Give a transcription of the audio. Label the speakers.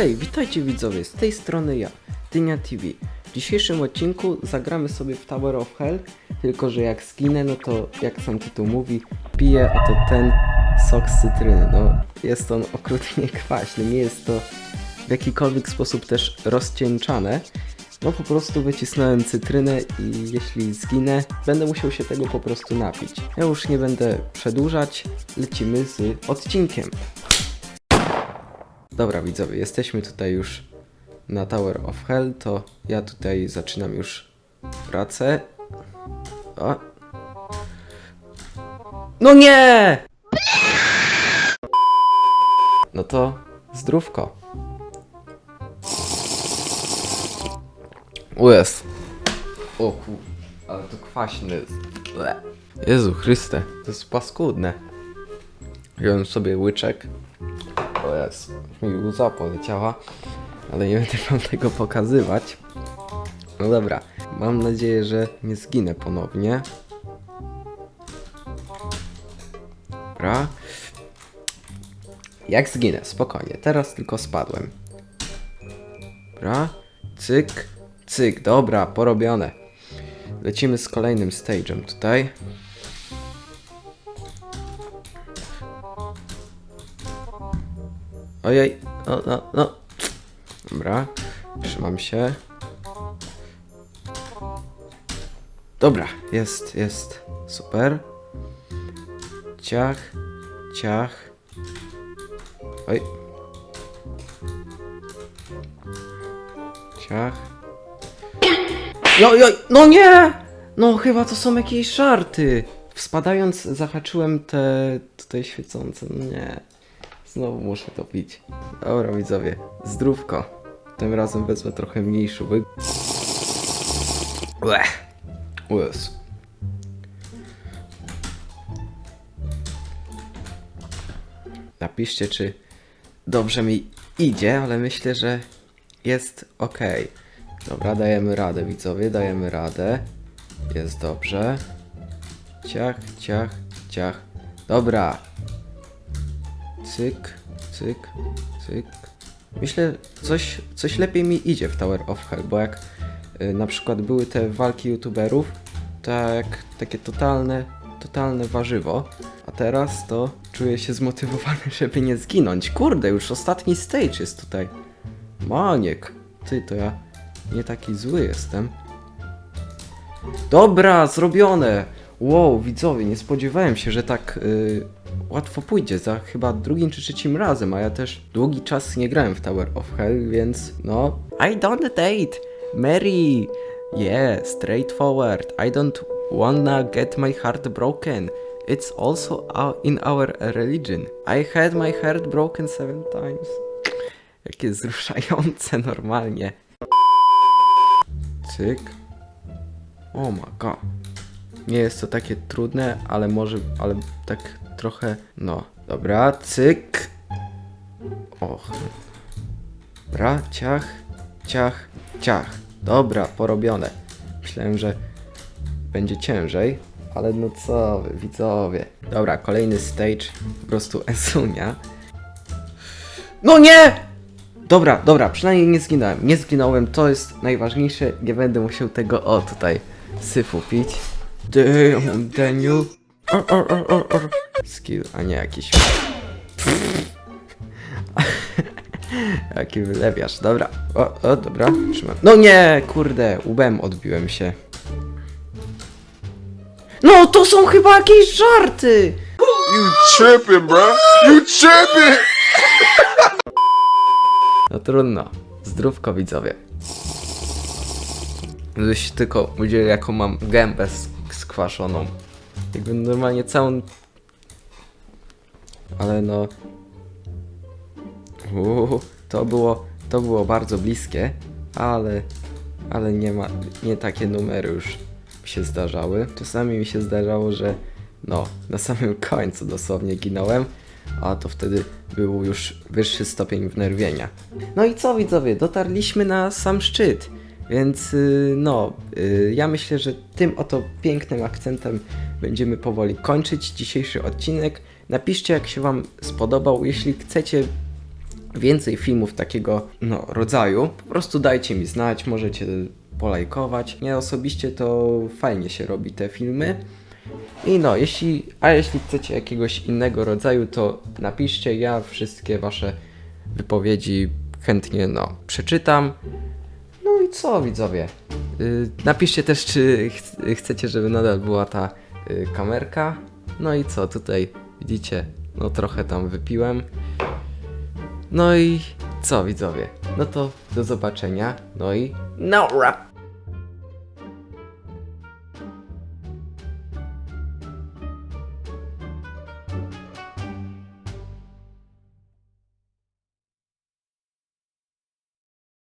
Speaker 1: Hej, witajcie widzowie, z tej strony ja, Dynia TV. W dzisiejszym odcinku zagramy sobie w Tower of Hell, tylko że jak zginę, no to jak sam tytuł mówi, piję oto ten sok z cytryny. No, jest on okrutnie kwaśny, nie jest to w jakikolwiek sposób też rozcieńczane. No po prostu wycisnąłem cytrynę i jeśli zginę, będę musiał się tego po prostu napić. Ja już nie będę przedłużać, lecimy z odcinkiem. Dobra widzowie, jesteśmy tutaj już na Tower of Hell, to ja tutaj zaczynam już pracę. O. No nie! No to zdrówko. Jest. O ku... ale to kwaśny jest. Jezu Chryste, to jest paskudne. Wziąłem sobie łyczek. O jest, mi łza poleciała, ale nie będę wam tego pokazywać. No dobra, mam nadzieję, że nie zginę ponownie. Dobra. Jak zginę? Spokojnie, teraz tylko spadłem. Dobra, cyk, cyk, dobra, porobione. Lecimy z kolejnym stage'em tutaj. Ojej, no, no, no. Dobra, trzymam się. Dobra, jest, jest, super. Ciach, ciach. Oj. Ciach. Joj, joj, no nie! No chyba to są jakieś żarty. Spadając zahaczyłem te tutaj świecące, no nie. Znowu muszę to pić. Dobra widzowie, zdrówko. Tym razem wezmę trochę mniejszy łyk. Łech. Napiszcie, czy dobrze mi idzie, ale myślę, że jest ok. Dobra, dajemy radę, widzowie, dajemy radę. Jest dobrze. Ciach, ciach, ciach. Dobra, Cyk, cyk, cyk. Myślę, coś, coś lepiej mi idzie w Tower of Hell, bo jak y, na przykład były te walki youtuberów, to jak takie totalne, totalne warzywo, a teraz to czuję się zmotywowany, żeby nie zginąć. Kurde, już ostatni stage jest tutaj. Maniek, ty to ja nie taki zły jestem. Dobra, zrobione! Wow, widzowie, nie spodziewałem się, że tak y, łatwo pójdzie za chyba drugim czy trzecim razem, a ja też długi czas nie grałem w Tower of Hell, więc no... I don't date! Mary! Yeah, straightforward. I don't wanna get my heart broken. It's also in our religion. I had my heart broken seven times. Jakie wzruszające normalnie. Cyk. Oh my god. Nie jest to takie trudne, ale może, ale tak trochę, no. Dobra, cyk. Och. Dobra, ciach, ciach, ciach. Dobra, porobione. Myślałem, że będzie ciężej, ale no co wy, widzowie. Dobra, kolejny stage, po prostu Esunia. No nie! Dobra, dobra, przynajmniej nie zginąłem. Nie zginąłem, to jest najważniejsze. Nie będę musiał tego, o tutaj, syfu pić. Damn, Daniel. Or, or, or, or, or. Skill, a nie jakiś. Jaki wylewiasz, dobra. O, o, dobra, trzymam. No nie, kurde, łbem odbiłem się. No, to są chyba jakieś żarty!
Speaker 2: You tripping, bro? You tripping?
Speaker 1: No trudno. Zdrówko widzowie. Gdybyś tylko widzieli jaką mam gębę sk- skwaszoną. Jakby normalnie całą... Ale no... Uuu, to było, to było bardzo bliskie, ale... Ale nie ma, nie takie numery już się zdarzały. Czasami mi się zdarzało, że no, na samym końcu dosłownie ginąłem, a to wtedy był już wyższy stopień wnerwienia. No i co widzowie, dotarliśmy na sam szczyt. Więc y, no, y, ja myślę, że tym oto pięknym akcentem będziemy powoli kończyć dzisiejszy odcinek. Napiszcie, jak się Wam spodobał. Jeśli chcecie więcej filmów takiego no, rodzaju, po prostu dajcie mi znać, możecie polajkować. Nie osobiście to fajnie się robi te filmy. I no, jeśli, a jeśli chcecie jakiegoś innego rodzaju, to napiszcie, ja wszystkie wasze wypowiedzi chętnie no, przeczytam. Co widzowie? Yy, napiszcie też, czy ch chcecie, żeby nadal była ta yy, kamerka. No i co, tutaj widzicie, no trochę tam wypiłem. No i co widzowie? No to do zobaczenia. No i no rap.